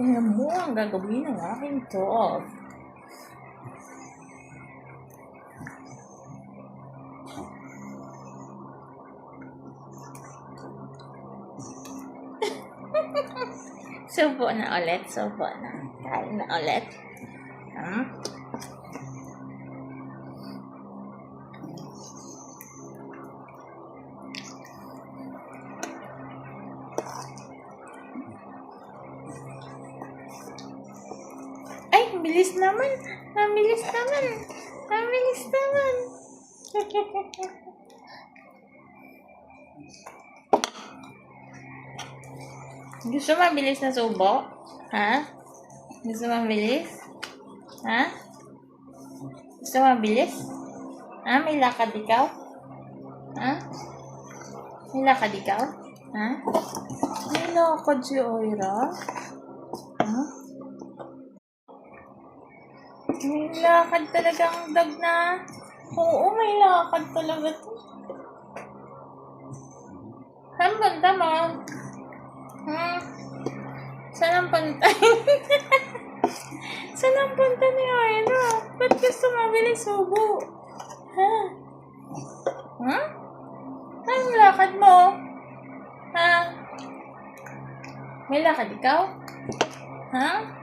Tingnan mo ang gagawin ng aking dog. Subo na ulit, subo na. Kain na ulit. Hmm? Ay, bilis naman. Ang bilis naman. Ang bilis naman. Gusto mo mabilis na subo? Ha? Gusto mabilis? Ha? Gusto mabilis? Ha? May lakad ikaw? Ha? May lakad ikaw? Ha? May lakad si Oira? Ha? May lakad talaga ang dog na. Oo, may lakad talaga to. Saan banda mo? Hmm? Saan ang punta? Saan ang punta ni Oira? Ba't gusto mabili subo? Ha? Ha? Anong lakad mo? Ha? May lakad ikaw? Ha? May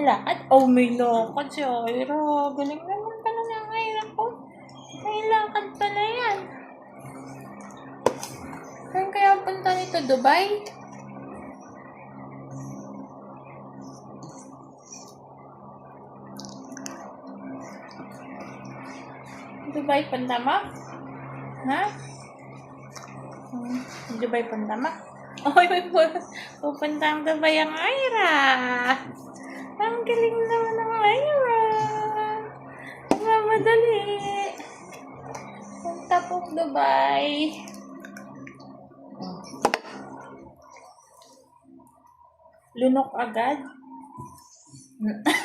lakad? Oh, may lakad si Oira. Galing naman pala ng Oira ko. May lakad pala yan. Saan kaya punta nito? Dubai? Dubai punta mo? Ha? Hmm, Dubai may pu- pupunta ang Dubai ang Ira. Ang galing naman ng Myra. Mamadali. Ang top of Dubai. Lunok agad.